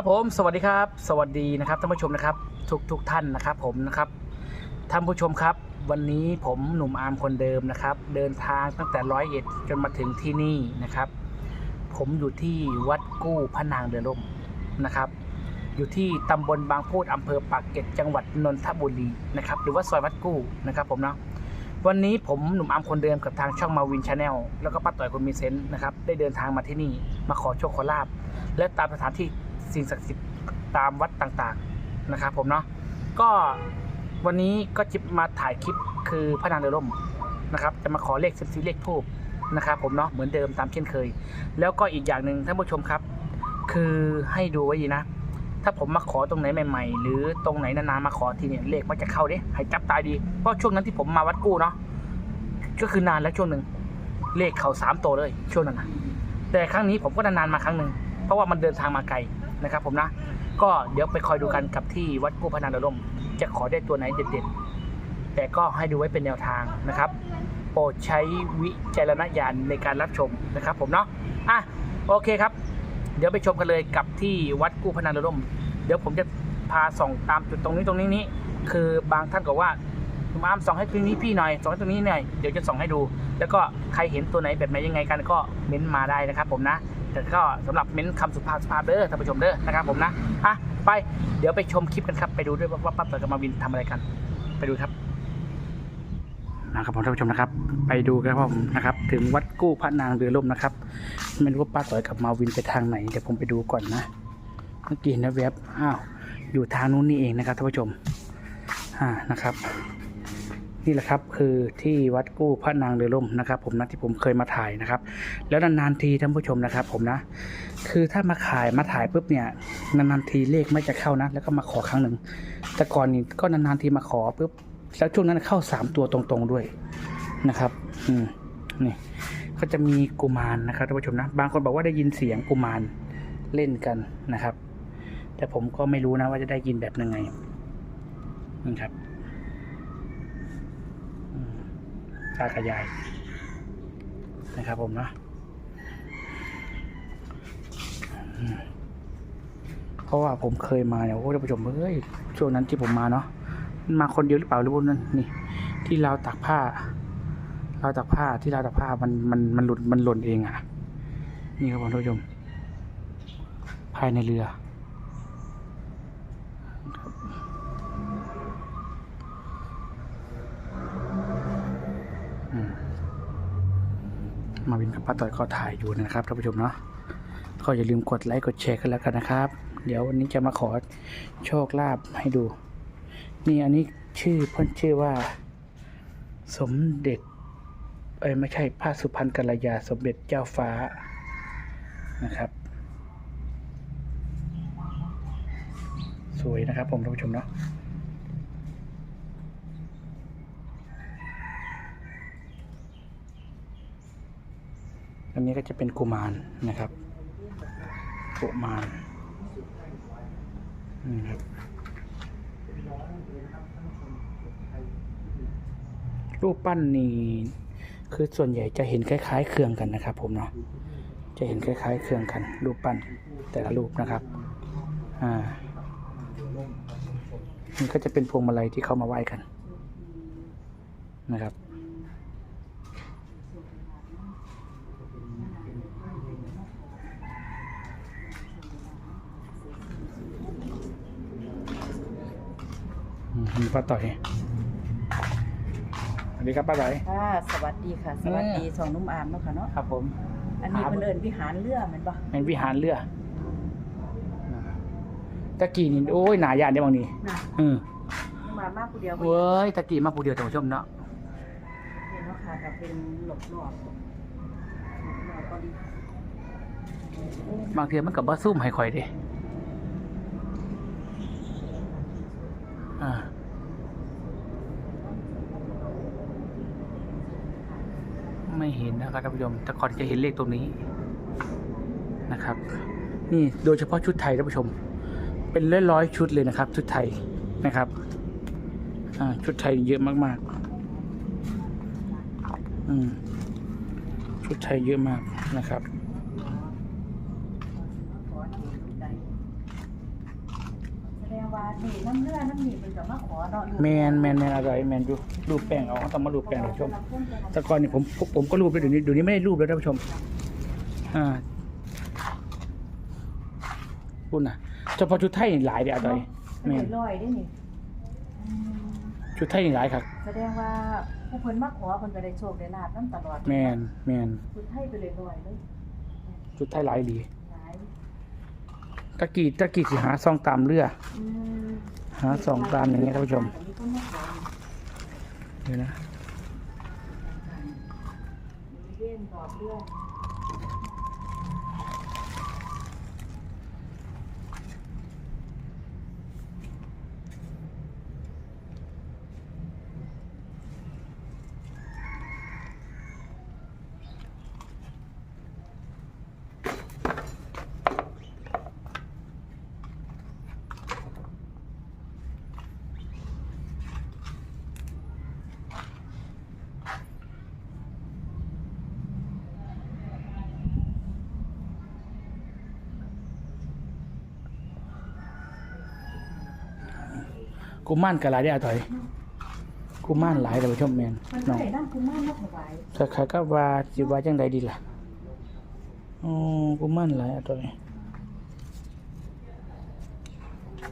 ครับผมสวัสดีครับ สวัสดีนะครับท่านผู้ชมนะครับ ทุกทุกท่านนะครับ ผมนะครับท่านผู้ชมครับ วันนี้ผมหนุ่มอาร์มคนเดิมนะครับ เดินทางตั้งแต่ร้อยเอ็ดจนมาถึงที่นี่นะครับ ผมอยู่ที่วัดกู้พระนางเรือล่มนะครับ อยู่ที่ตำบลบางพูดอำเภอปากเกร็ดจังหวัดนนทบุรีนะครับ หรือว่าซอยวัดกู้นะครับ ผมเนาะวันนี้ผมหนุ่มอาร์มคนเดิมกับทางช่องมาวินชาแนลแล้วก็ป้าต่อยคนมีเซนต์นะครับได้เดินทางมาที่นี่มาขอโชคขอลาบและตามสถานที่ สิ่งศักดิ์สิทธิ์ตามวัดต่างๆนะครับผมเนาะก็วันนี้ก็จะมาถ่ายคลิปคือพระนางเรือล่มนะครับ จะมาขอเลขสิบสีเลขทูบนะครับผมเนาะเหมือนเดิมตามเช่นเคย แล้วก็อีกอย่างหนึ่งท่านผู้ชมครับ คือให้ดูไว้ดีนะ ถ้าผมมาขอตรงไหนใหม่ ๆ หรือตรงไหนนานๆมาขอทีเนี่ยเลขมันจะเข้าเด้ให้จับตายดีเพราะช่วงนั้นที่ผมมาวัดกู้เนาะก็คือนานแล้วช่วงหนึ่งเลขเขาสามตัวเลยช่วงนั้นนะแต่ครั้งนี้ผมก็นานๆมาครั้งหนึ่งเพราะว่ามันเดินทางมาไกล นะครับผมนะ ก็เดี๋ยวไปคอยดูกันกับที่วัดกู้พนันดลมจะขอได้ตัวไหนเด็ดๆ แต่ก็ให้ดูไว้เป็นแนวทางนะครับ โปรดใช้วิจารณญาณในการรับชมนะครับ ผมเนาะอะโอเคครับ เดี๋ยวไปชมกันเลยกับที่วัดกู้พนันระดมเดี๋ยวผมจะพาส่องตามจุดตรงนี้ตรงนี้นี้คือบางท่านก็ว่า คุณอามส่องให้ตรงนี้พี่หน่อยส่องให้ตรงนี้หน่อยเดี๋ยวจะส่องให้ดู แล้วก็ใครเห็นตัวไหนแบบไหนยังไงกันก็เม้นมาได้นะครับ ผมนะ แต่ก็สำหรับเม้นต์คำสุภาพสุภาพเด้อท่านผู้ชมเด้อนะครับผมนะอะไปเดี๋ยวไปชมคลิปกันครับไปดูด้วยว่าป้าเต๋อกับมาวินทำอะไรกัน ไปดูครับนะครับผมท่านผู้ชมนะครับ ไปดูกันครับผมนะครับ ถึงวัดกู้พระนางเรือล่มนะครับไม่รู้ว่าป้าต่อยกับมาวินไปทางไหนเดี๋ยวผมไปดูก่อนนะเมื่อกี้นะแวบอ้าวอยู่ทางนู้นนี่เองนะครับท่านผู้ชมอ่านะครับ นี่แหละครับคือที่วัดกู้พระนางเรือล่มนะครับผมนะที่ผมเคยมาถ่ายนะครับ แล้วนานๆทีท่านผู้ชมนะครับ ผมนะ คือถ้ามาขายมาถ่ายปุ๊บเนี่ยนานๆทีเลขไม่จะเข้านะ แล้วก็มาขอครั้งหนึ่งแต่ก่อนนี่ก็นานๆทีมาขอปุ๊บแล้วช่วงนั้นเข้าสามตัวตรงๆด้วยนะครับอืมนี่ก็จะมีกุมารนะครับท่านผู้ชมนะ บางคนบอกว่าได้ยินเสียงกุมารเล่นกันนะครับ แต่ผมก็ไม่รู้นะว่าจะได้ยินแบบยังไงนี่ครับอืม ตากับยายนะครับผมเนาะเพราะว่าผมเคยมาเนี่ยโอ้ท่านผู้ชมเฮ้ยช่วงนั้นที่ผมมาเนาะมาคนเดียวหรือเปล่าหรือว่านั่นนี่ ที่เราตากผ้า เราตากผ้าที่เราตากผ้ามันมันมันหลุดมันหล่นเองอะ นี่ครับผมท่านผู้ชม ภายในเรือมมา วินกับป้าต่อยก็ถ่ายอยู่นะครับท่านผู้ชมเนาะก็อย่าลืมกดไลค์กดแชร์กันแล้วกันนะครับ เดี๋ยววันนี้จะมาขอโชคลาภให้ดู นี่อันนี้ชื่อเพ่นชื่อว่า สมเด็จเอ้ยไม่ใช่พระสุพรรณกัลยาสมเด็จเจ้าฟ้านะครับ สวยนะครับผมท่านผู้ชมเนาะ อันนี้ก็จะเป็นกุมารนะครับกุมารนี่ครับ รูปปั้นนี่คือส่วนใหญ่จะเห็นคล้าย ๆ เครื่องกันนะครับ ผมเนาะจะเห็นคล้าย ๆ เครื่องกัน รูปปั้นแต่ละรูปนะครับอ่านี่ก็จะเป็นพวงมาลัยที่เขามาไหว้กันนะครับ ป้าต่อยสวัสดีครับป้าต่อย ค่ะสวัสดีค่ะ สวัสดีสองนุ่มอามเนาะค่ะเนาะครับผม อันนี้ครับเพิ่นเอิ้นวิหารเรือแม่นบ่เป็นวิหารเรือตะกี้นี่โอ้ยหนายานได้บางนี้น่ะอืมมามาผู้เดียวบ่เว้ยตะกี้มาผู้เดียวท่านผู้ชมเนาะเห็นเนาะค่ะก็เป็นหลบรอบหลบรอบก็ดีบางเทีมันกับบ่ซุ่มให้ข่อยเด้อ่า ไม่เห็นนะครับท่านผู้ชมแต่ก่อนจะเห็นเลขตรงนี้นะครับ นี่โดยเฉพาะชุดไทยท่านผู้ชม เป็นร้อยร้อยชุดเลยนะครับ ชุดไทยนะครับชุดไทยเยอะมากๆชุดไทยเยอะมากนะครับ ขอให้ได้ นี่น้ำเลือดน้ำหนีเป็นกับมาขอเนาะแมนแมนแมนอร่อยแมนดูรูปแป้งเอาเขาต้องมารูปแป้งท่านผู้ชมแต่ก่อนนี่ผมผมผมก็รูปแล้วเดี๋ยวนี้เดี๋ยวนี้ไม่ได้รูปแล้วท่านผู้ชม อ่าพูดนะเฉพาะชุดไทยนี่หลายเดียวอร่อยแม่แม่นลอยได้นี่อืมชุดไทยนี่หลายครับแสดงว่าผู้เพิ่นมาขอเพิ่นก็ได้โชคได้ลาบนํตลอดแมนแมนสุดท้ายไปเลยลอยเลยชุดไทยหลายดีหลาย ตะกี้ตะกี้สิหาซองตามเรืออืมหาซองตามอย่างเงี้ยท่านผู้ชมมีคนมาขอเดี๋ยวนะ กูม่านกับหลายได้อร่อยกูม่านหลายท่านผู้ชมแมนมันน้อง ได้นำกุมารมาถวายคล้าก็ว่าสิว่าจังใดดีล่ะอ๋อกูม่านหลายอร่อย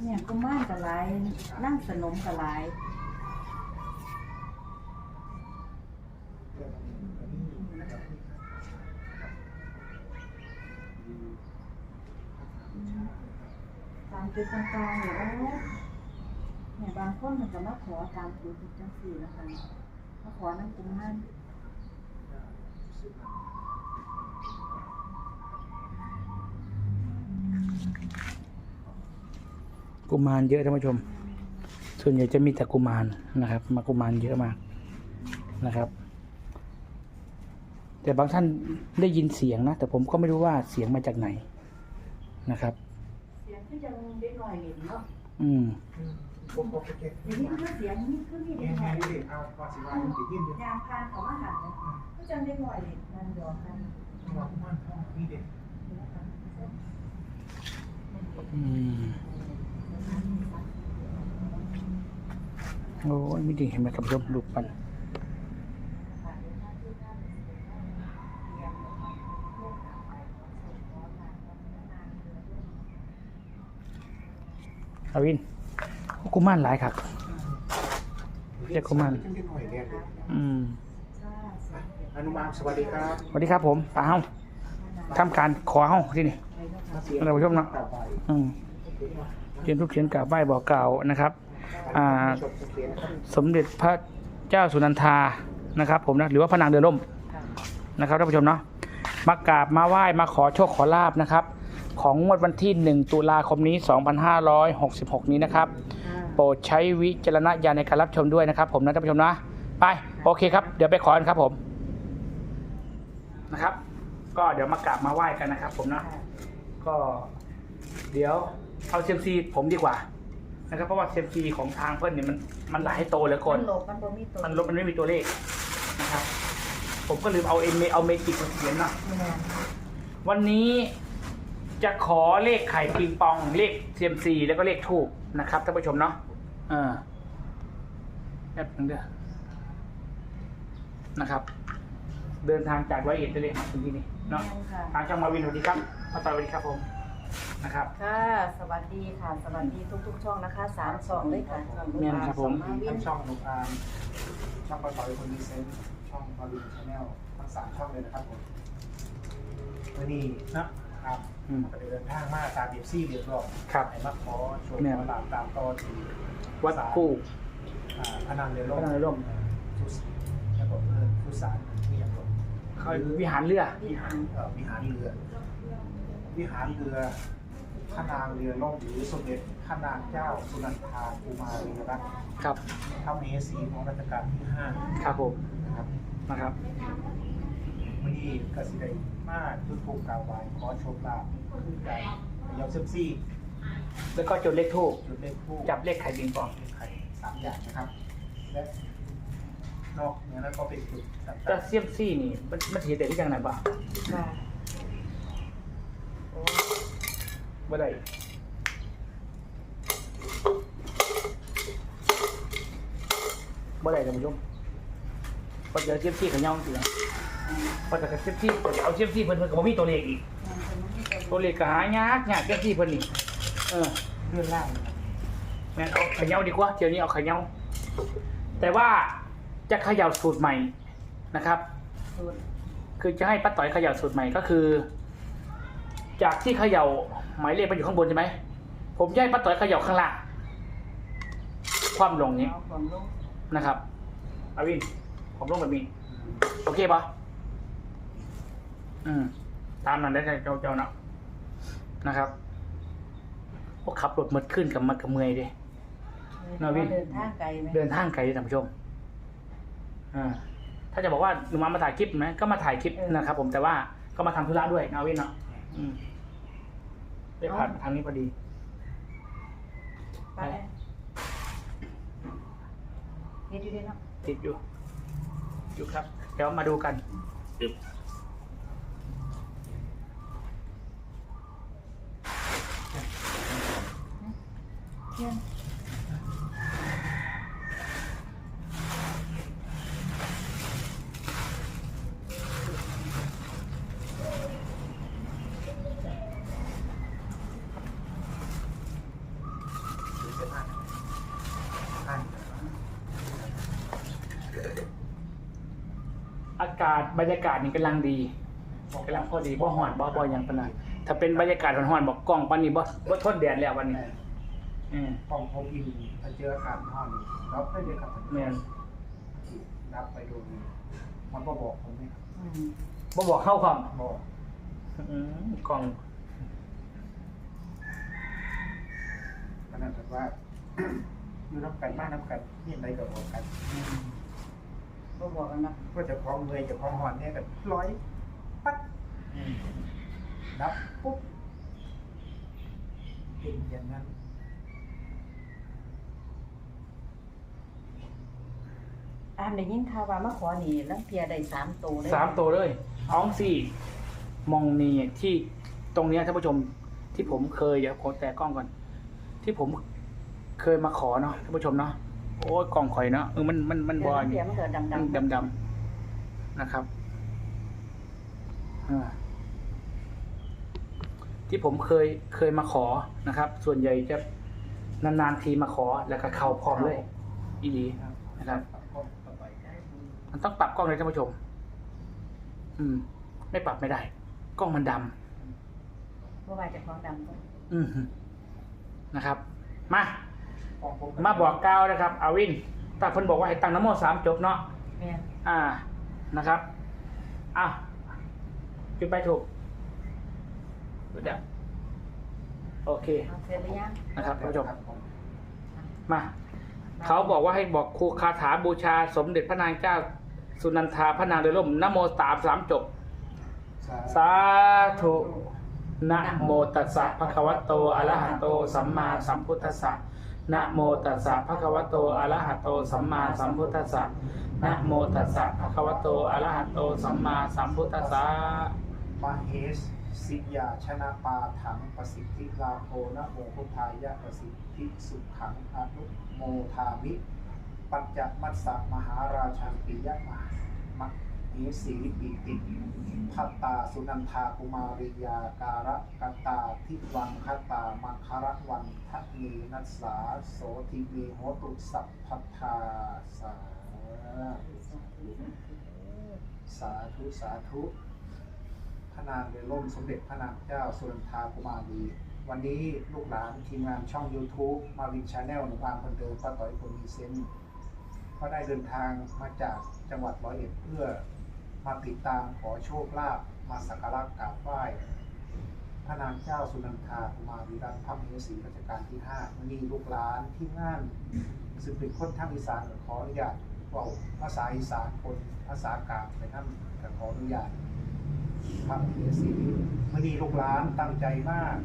เนี่ยกุมารก็หลายนั่งสนมก็หลายตามจุดต่างๆเนี่ยโอ้ เนี่ยบางคนมันก็มาขอตามจุดจังสี่นะคะมาขอนั่งกุมารกุมารเยอะท่านผู้ชม ส่วนใหญ่จะมีแต่กุมารนะครับ มากุมารเยอะมากนะครับ แต่บางท่านได้ยินเสียงนะ แต่ผมก็ไม่รู้ว่าเสียงมาจากไหนนะครับ เสียงที่จะเด็กหน่อยเห็นเนาะอืม ผมบอกเก็บเดี๋ยวนี้คือเสียงนี่คือมีเด็เงี้กยหน่อยนี่ดิเอาภาษีวานติดยิ้มเดียวยางพานเขามาหันเลยก็จังเด็กหน่อยมันหยอกกันเราบ้านห้องนี่เด็กอืมโอ้ยไม่ดีเห็นไหมครับท่านผู้ชมรูปปันอาวิน กุมารหลายครับ เรียกเขามาขึ้นได้หน่อยเนี่ยอืมอนุมานสวัสดีครับสวัสดีครับผมป้าเฮาทำการขอเฮาที่นี่ท่านผู้ชมเนาะต่อไปอืมเขียนทุกเขียนกล่าวไหว้บอกกล่าวนะครับ อ่าชมเขียนนะครับสมเด็จพระเจ้าสุนันทานะครับ ผมนะหรือว่าพระนางเดือล่มนะครับท่านผู้ชมเนาะมากราบมาไหว้มาขอโชคขอลาบนะครับ ของงวดวันที่ 1 ตุลาคมนี้ 2566 นี้นะครับ โปรดใช้วิจารณญาณในการรับชมด้วยนะครับ ผมนะท่านผู้ชมนะ ไป โอเคครับ เดี๋ยวไปขอกันครับผม นะครับ ก็เดี๋ยวมากราบมาไหว้กันนะครับ ผมนะ ก็ เดี๋ยวเอาเซยมซีผมดีกว่า นะครับ เพราะว่าเซยมซีของทางเพื่อนเนี่ยมันมันหลายโตเหลือเกิมันนหลบมันบ่มีตัวมันลบมันไม่มีตัวเลขนะครับ ผมก็ลืมเอาเอเมเอาเมจิกมาเขียนเนาะแม่นวันนี้ จะขอเลขไข่ปิงปอง เลขเซียมซีแล้วก็เลขทูบนะครับท่านผู้ชมเนาะเออแป๊บนึงเด้อนะครับ เดินทางจากร้อยเอ็ดไปเลยมาถึงที่นี่เนาะแม่นค่ะ ทางช่องมาวินสวัสดีครับมาต่อยสวัสดีครับผมนะครับ ค่ะ สวัสดีค่ะ สวัสดีทุกๆช่องนะคะสามช่องเลยค่ะช่องลูกแม่นอาครับผมช่องมาวิทั้นงช่องนุกอามช่องปล่อยคนดีเซนช่องมาวินชาแนลทั้งสามช่องเลยนะครับผมวันนี้นะ ครับอืมก็เดินทางมาตามเบียบซี่เรียบร้อยครับ ไอ้มักขอโชว์แม่ขอหลาบตามตอนที่วัดกู้ อ่าพนังเรือพล่มระนางเรือล่ม ทุสแล้วก็เพื่อนทุสารที่ยังลงเขาวิหารเรือ วิหารเอ่อวิหารเรือ วิหารเรือพระนางเรือล่มหรือสมเด็จพระนางเจ้าสุนันทาภูมารีรัตน์ครับ พระเมสีของรัชกาลที่ห้าครับผมนะครับ นะครับ มื่อนี้กสิไดมาทุดทูปกาบไหว้ขอโชคลาภคือการยาวเซมซี่แล้วก็จุดเลขทูกจุดเลขทูกจับเลขไข่บินปองไข่สามอย่างนะครับและนอกเหนือนั้นก็เป็นจุดต่าเซียมซี่นี่ มันมันเห็นแต่ที่ยังไหนบ้างบ่โอ้บ่ได้บ่ได้ท่านผู้ชมเพราะเดียวเซียมซี่เขาเน่าจริง นะพอจะเทียบที่เอาเทียบที่เพิ่นเพิ่นก็บ่มีตัวเลขอีก ตัวเลขก็หายากยากเทียบที่เพิ่นนี่เออเลื่อนล่างนะครับแม่นเอาเขย่าดีกว่าเดี๋ยวนี้เอาเขย่าแต่ว่าจะเขย่าสูตรใหม่นะครับสูตรคือจะให้ป้าต่อยเขย่าสูตรใหม่ก็คือ จากที่เขย่าหมายเลขไปอยู่ข้างบนใช่ไหมผมจะให้ป้าต่อยเขย่าข้างล่างความลงนี้เอาของลงนะครับอาวินผมลงแบบนี้โอเคปะ อืม ตามนั้นได้เจ้าเจ้าเนาะนะครับพวกขับรถมืดขึ้นกับมากับเมอยเดิ นาวิน เดินทางไกลไหมเดินทางไกลท่านผู้ชมอ่าถ้าจะบอกว่าหนูมามาถ่ายคลิปไหมก็มาถ่ายคลิปนะครับผมแต่ว่าก็มาทำธุระด้วยนาวินเนาะอืมได้ผ่านทางนี้พอดี ไปเฮ็ดอยู่ดีเนาะติดอยู่ อยู่ครับ เดี๋ยวมาดูกันเที่ยง ดูเส้นผ่านผ่าน อากาศบรรยากาศนี่กำลังดีกำลังพอดีบ่ฮ้อนบ่บ่หยังปานนั้นถ้าเป็นบรรยากาศร้อนๆบอกกล้องปานนี้บ่บ่ทนแดดแล้ววันนี้ อืมกล้องเขาอินถ้าเจออากาศร้อนรับได้เลยครับแม่นรับไปดูมันก็บอกผมนี่ครับอืมบ่บอกเข้าความบอกอืมกล้องขนาดแบบว่าอยู่น้ำกันมากน้ำกันนี่อะไรก็บอกกันบ่บอกกันเนาะก็จะคล้องเงยจะคล้องหอนเนี่ยกันร้อยปั๊บอืมนับปุ๊บเป็นอย่างนั้น อามได้ยินข่าวว่ามาขอนี่ลังเทียได้สามตัวเลยสามตัวเลยท้องสี่มองนี่ที่ตรงเนี้ยท่านผู้ชมที่ผมเคยเดี๋ยวขอแต่กล้องก่อน ที่ผมเคยมาขอเนาะท่านผู้ชมเนาะโอ้ยกล้องข่อยเนาะเออมันมันมันบอลเทียมันเกิดดำๆดำดำๆนะครับอ่าที่ผมเคยเคยมาขอนะครับ ส่วนใหญ่จะนานๆทีมาขอแล้วก็เข้าพร้อมเลย อีดีนะครับก็ต่อไป มันต้องปรับกล้องเลยท่านผู้ชม อืม ไม่ปรับไม่ได้ กล้องมันดบ่ว่าจะของดำก็ำอืมฮึนะครับ มาของผมมาบอกกล่าวนะครับ อาวินตาเพิ่นบอกว่าให้ตั้งน้ำโมสามจบเนาะ แม่นอ่า นะครับ อะ จุดไปถูกจุดเดียวโอเค เอาเสร็จหรือยังนะครับท่านผู้ชมครับผมมา เขาบอกว่าให้บอกครูคาถาบูชาสมเด็จพระนางเจ้า สุนันทาพระนางเรือล่มนะโมสามสามจบ สาธุนะโมตัสสะภะคะวะโตอะระหะโต สัมมาสัมพุทธัสสะนะโมตัสสะภะคะวะโตอะระหะโต สัมมาสัมพุทธัสสะนะโมตัสสะภะคะวะโตอะระหะโต สัมมาสัมพุทธัสสะมเหสสิยาชนะปาถังประสิทธิลาโภนะโมพุทธายะประสิทธิสุขังอนุโมทามิ ปัจจมัสสะมหาราชันปิยะมหามเหสีปิติพัตตาสุนันทากุมาริยาการะกตาทิวังคตามังคารวันทันีนัสสาโสทิมีโหตุสัพพทาสาสาธุสาธุพระนางเรือล่มสมเด็จพระนางเจ้าสุนันทากุมารีวันนี้ลูกหลานทีมงานช่อง YouTube มาวินชาแนลหนุ่มอามคนเดิมป้าต่อยคนมีเซนต์ ก็ได้เดินทางมาจากจังหวัดร้อยเอ็ดเพื่อมาติดตามขอโชคลาภมาสักการะกราบไหว้พระนางเจ้าสุนันทากุมารีรัตพระมเหสีรัชกาลที่ห้าวันนี้ลูกหลานที่งานซึ่งเป็นคนทางอีสานขออนุญาตเว่าภาษาอีสานคนภาษากลางไปนั่นก็ขออนุญาตพระเยสีมื่อนี้ลูกหลานตั้งใจมาก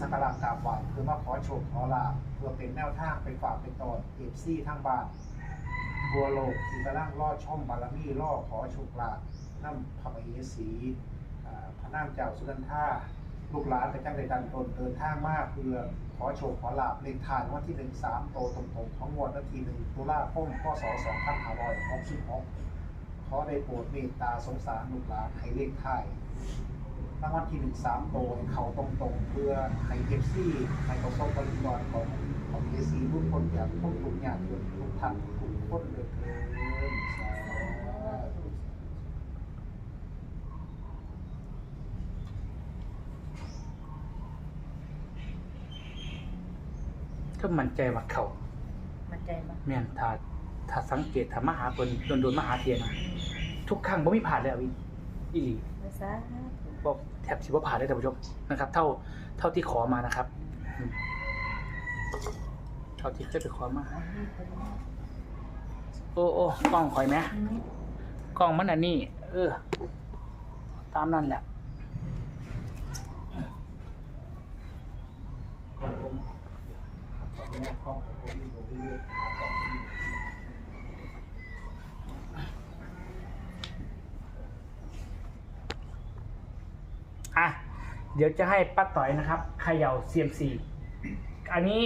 สักการะกราบไหว้เพื่อมาขอโชคขอลาภเพื่อเป็นแนวทางไปฝากไปตอนเอฟซีทั้งบ้าน ทั่วโลกที่กำลังรอช่องบารมีรอขอโชคลาภนั่พระเยสีพระนางเจ้าสุนันทาลูกหลานแต่จังใดดันตนเดินทางมากเพื่อขอโชคขอลาบเลขทานวันที่หนึ่งสามโตตรงๆของงวดนาทีหนึ่งตุลาคมพศสองพันห้าร้อยหกสิบหกขอได้โปรดเมตตาสงสารลูกหลานให้เลขไทายรางวัลที่หนึ่งสามโตให้เขาตรงๆ เพื่อให้เอฟซีให้ประสบบริกรของของเอซีทุกคนอย่างทุกทุกอยางทุกท่าน กคนเลยเถิดสาธุก็มั่นใจว่าเขามันใจปะแม่นถ้าถ้าสังเกตถ้ามาหาคนโดนโดนมาหาเทียนะทุกครั้งบ่มีผ่านเลยอะวินอีหลีไม่ทราบอกแทบสิบ่ผ่านเลยท่านผู้ชมนะครับ เท่าเท่าที่ขอมานะครับอืมเท่าที่เคยไปขอมา โอ้โอ้กล้องคอยไหมกล้องมันอันนี้ เออ ตามนั่นแหละอะ เดี๋ยวจะให้ป้าต่อยนะครับเขย่า CMC อันนี้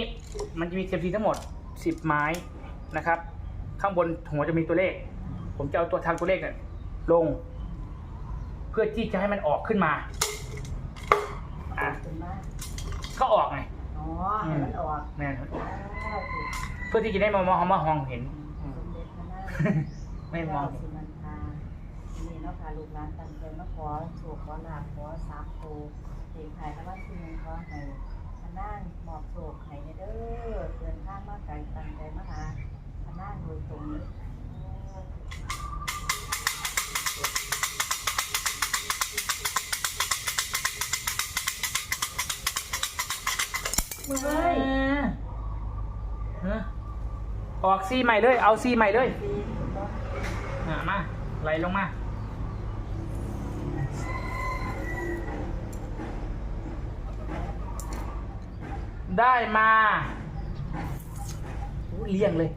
มันจะมี CMC ทั้งหมด10ไม้นะครับ ข้างบนหัวจะมีตัวเลข ผมจะเอาตัวทางตัวเลขเนี่ยลง เพื่อที่จะให้มันออกขึ้นมา อะถึงมากก็ออกไงอ๋อให้มันออกแม่นอ้าวถูกเพื่อที่จะได้มามองมามองเห็น สมเด็จพระนางไม่มอง เจ้าสุนันทานี่เนาะค่ะลูกหลานตั้งใจมาขอโชคขอลาภขอสามโตเด็กไทยแล้วว่าที่หนึงขอให้พระนางมอบโชคให้เด้อเดินทางมาไกลตั้งใจมาหา พระนางโดยตรงนี้เฮ้ยฮะออกซีใหม่เลย เอาซีใหม่เลยดีถูกต้องอะมาไหลลงมา ได้มาอู้เลี่ยงเลย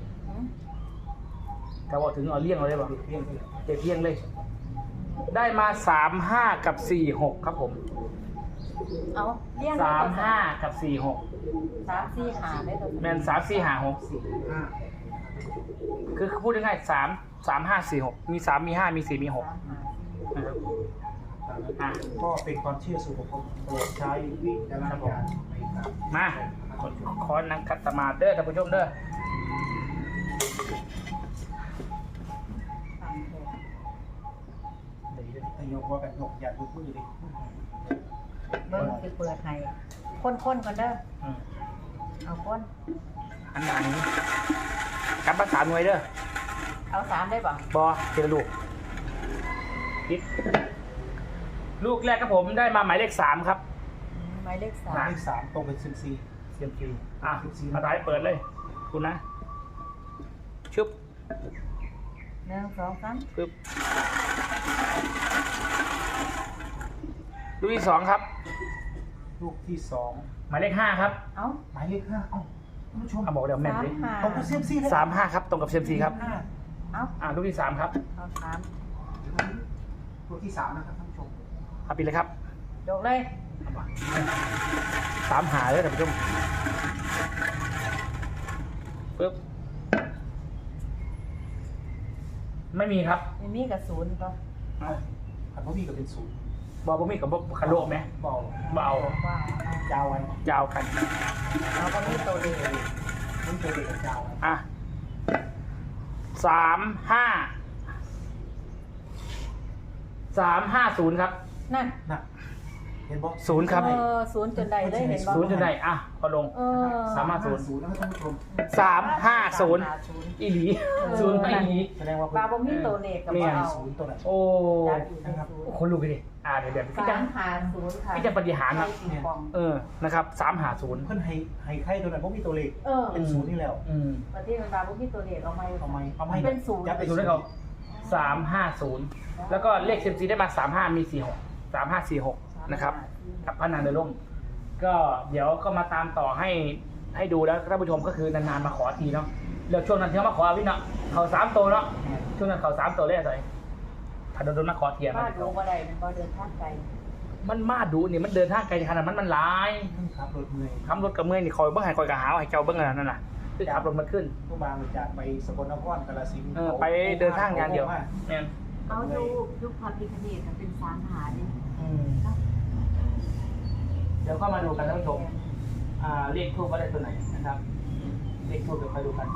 หืมกะบอกถึงเอาเลี่ยงเอาเลยบอกเพียงเพียงเจ็บเลี่ยงเลย ได้มาสามห้ากับสี่หกครับผมเอาเลี้ยงสามห้ากับสี่หกสามสี่หาได้ตัวแมนสามสี่หาหกสี่คือพูดง่ายๆสามสามห้าสี่หกมีสามมีห้ามีสี่มีหกนะครับอะก็เป็นความเชื่อส่วนบุคคลโปรดใช้วิจารณญาณในการมาขอนังคัตมาเด้อท่านผู้ชมเด้อ ยกว่ากันยกอย่าดูมือดิเบิ้งคือเปิดให้คนๆก่อนเด้ออืมเอาคนอันหลังกลับมาสามหน่วยเด้อเอาสามได้ป่ะบอเจอลูกยิบลูกแรกครับผมได้มาหมายเลขสามครับหมายเลขสาหมายมเลขสามตรงเป็นซิมซีเซียมซีอะมาท้ายเปิดเลย คุณนะชึบหนึ่งสองสามปึ๊บ ลูกที่สองครับ ลูกที่สองหมายเลขห้าครับเอาหมายเลขห้าเอ้าท่านผู้ชมเอาบอกเดี๋ยวแม่นสามเลยหาตรงกับซิมซีเลยสามห้าครับตรงกับเซียมซีครับห้าเอาอะลูกที่สามครับเอาสามลูกที่สามนะครับท่านผู้ชมเอาปิดเลยครับยกเลยสามหาเลยท่านผู้ชมปึ๊บไม่มีครับมีมีกับศูนย์ก็เอาขันพ่อพี่ก็เป็นศูนย์ บอบ่มีกับบ่คันโลกไหมเบาบ่เอาว่ายาวไว้ยาวกันเอาก็มีตัวเดียวมันตัวเด็กกับยาวไว้อะสามห้าสามห้าศูนย์ครับนั่นน่ะเห็นบอกศูนย์ครับเออศูนย์จนใดเลยเห็นบ่ศูนย์จะได้อะพอลงเออสามห้าศูนย์ศูนย์นะครับท่านผู้ชมสามห้าศูนย์สมห้าศูนย์อีหลีศูนย์ไม่อีหลีแสดงว่าปลาบ่มีตัวเลขกับเนี่บ่ยเอา ศูนย์ตัวไหนโอ้ จับอยู่ในศูนย์คนลูกดิ อ่าเดี๋ยวเดี๋ยวพี่สาจังมหาศูนย์ค่ะพี่จะปฏิหารครับใช่ปิงปองเออนะครับสามหาศูนย์เพื่อนให้ให้ใครตัวไหนเพราะมีตัวเลขเออเป็นศูนย์นี่แล้วอืมประเทศมันปลาบ่มีตัวเลขเอาไหมเอาไหมเอาไหมเป็นศูนย์ยัดไปศูนย์ให้เขาสามห้าศูนย์แล้วก็เลขเซมซีได้มาสามห้ามีสี่หกสามห้าสี่หกนะครับ กับพระนางเดล่มก็เดี๋ยวก็มาตามต่อให้ให้ดูแล้วท่านผู้ชมก็คือนานๆมาขอทีเนาะแล้วช่วงนั้นที่เขามาขอพี่เนาะเขาสามตัวเนาะช่วงนั้นเขาสามตัวเลขอะไร ถ้าโดนๆมาขอเทียมบ้านลงบ่ได้มันบ่เดินทางไกลมันมาดูนี่มันเดินทางไกลขนาดมันมันหลายขับรถเมื่อยขับรถกับเมื่อยนี่คอยเบิ่งให้คอยกะหาวให้เจ้าเบิ่งอันนั่นน่ะคือขับรถมันขึ้นผู้บางจากไปสกลนครกาฬสินธุ์เออไปเดินทางอย่างเดียวแม่นเอาดูยุคพระพิคเนตเป็นสามหาดิอืมเดี๋ยวก็มาดูกันท่านผู้ชมอ่าเลขทูบว่าได้ตัวไหนนะครับ เลขทูบเดี๋ยวคอยดูกัน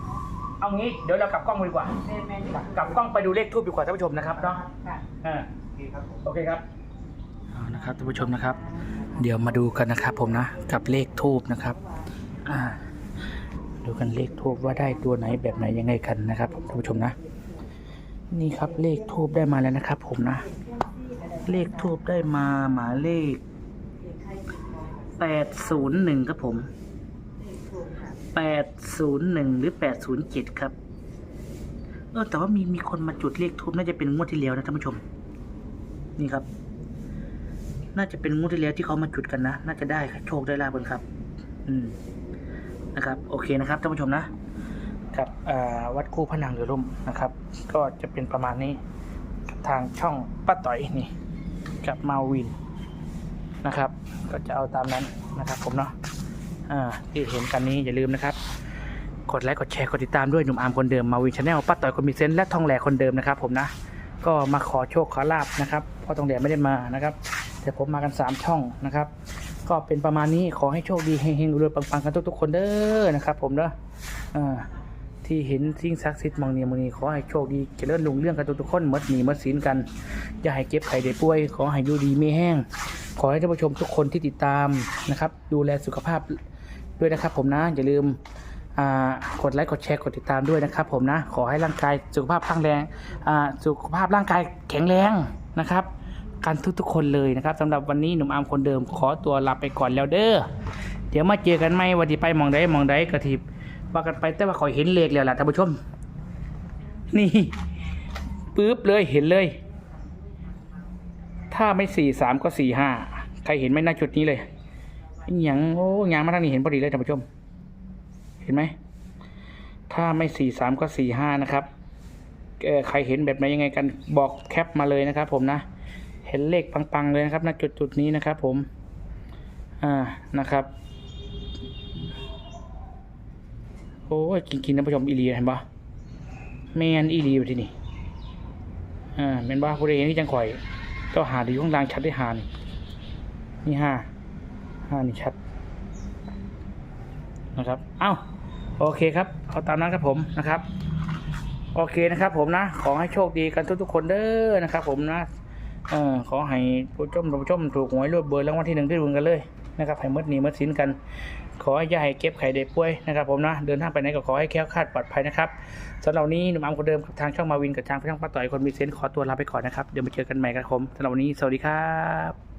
เอางี้เดี๋ยวเรากลับกล้องไปดีกว่าแม่แม่กลับกล้องไปดูเลขทูบดีกว่าท่านผู้ชมนะครับเนาะค่ะอ่าโอเคครับผมโอเคครับเอานะครับท่านผู้ชมนะครับ เดี๋ยวมาดูกันนะครับผมนะกับเลขทูบนะครับอ่าดูกันเลขทูบว่าได้ตัวไหนแบบไหนยังไงกันนะครับผมท่านผู้ชมนะ นี่ครับเลขทูบได้มาแล้วนะครับ ผมนะ เลขทูบได้มาหมายเลขแปดศูนย์หนึ่งครับผม แปดศูนย์หนึ่งหรือแปดศูนย์เจ็ดครับ เออแต่ว่ามีมีคนมาจุดเลขทูบน่าจะเป็นงวดที่แล้วนะท่านผู้ชม นี่ครับ น่าจะเป็นงวดที่แล้วที่เขามาจุดกันนะ น่าจะได้โชคได้ลาบกันครับ อืมนะครับ โอเคนะครับท่านผู้ชมนะกับวัดคู่พระนางเรือร่มนะครับ ก็จะเป็นประมาณนี้ทางช่องป้าต่อยนี่กับมาวินนะครับ ก็จะเอาตามนั้นนะครับผมเนาะ ที่เห็นกันนี้อย่าลืมนะครับ กดไลค์กดแชร์กดติดตามด้วยหนุ่มอาร์มคนเดิมมาวินชาแนลป้าต่อยคนมีเซนและทองแหลคนเดิมนะครับ ผมนะก็มาขอโชคขอลาบนะครับเพราะทองแหลไม่ได้มานะครับแต่ผมมากันสามช่องนะครับ ก็เป็นประมาณนี้ขอให้โชคดีเฮงๆรวยปังๆกันทุกๆคนเด้อนะครับ ผมเด้อที่เห็นสิ่งศักดิ์สิทธิ์มองเนียมองนีขอให้โชคดีเจริญรุ่งเรื่องกันทุกๆคนมดหนีมดสินกัน อย่าให้เก็บไข่ได้ป่วย ขอให้อยู่ดีไม่แห้ง ขอให้ท่านผู้ชมทุกคนที่ติดตามนะครับ ดูแลสุขภาพ ด้วยนะครับผมนะอย่าลืมกดไลค์กดแชร์กดติดตามด้วยนะครับผมนะขอให้ร่างกายสุขภาพแข็งแรงสุขภาพร่างกายแข็งแรงนะครับกันทุกๆคนเลยนะครับสำหรับวันนี้หนุ่มอาร์มคนเดิมขอตัวลาไปก่อนแล้วเด้อเดี๋ยวมาเจอกันไหมวันที่ไปมองใดหมองใดกระทิบว่ากันไปแต่ว่าขอยเห็นเลขแล้วล่ะท่านผู้ชม นี่ปึ๊บเลยเห็นเลย ถ้าไม่สี่สามก็สี่ห้าใครเห็นไหมหน้าจุดนี้เลย หย่างโอ้ยางมาทางนี้เห็นพอดีเลยท่านผู้ชม เห็นไหม ถ้าไม่สี่สามก็สี่ห้านะครับใครเห็นแบบไหนยังไงกันบอกแคปมาเลยนะครับ ผมนะ เห็นเลขปังๆเลยนะครับณจุดจุดนี้นะครับ ผม อ่านะครับ โอ้ยกินกินๆนผู้ชมอีหลีเห็นปะแมนอีหลีไปที่นี่อ่าแมนบ้าผู้ใดเห็นที่จังข่อย ก็หาดีข้างล่างชัดได้หานี่นี่ห้า ห้านี่ชัดนะครับ เอ้า โอเคครับ เอาตามนั้นครับผมนะครับ โอเคนะครับผมนะ ขอให้โชคดีกันทุกๆคนเด้อนะครับผมนะ เออขอให้ผู้ชมผู้ชมถูกหวยรวยเบอร์รางวัลที่หนึ่งได้รุนกันเลยนะครับให้มดหนีมดสินกัน ขอให้ย่าให้เก็บไข่เด็กป่วยนะครับผมนะ เดินทางไปไหนก็ขอให้แคล้วคลาดปลอดภัยนะครับสำหรับวันนี้หนุ่มอามคนเดิมกับทางช่องมาวินกับทางช่องป้าต่อยคนมีเซนขอตัวลาไปก่อนนะครับ เดี๋ยวมาเจอกันใหม่ครับผมสำหรับวันนี้สวัสดีครับ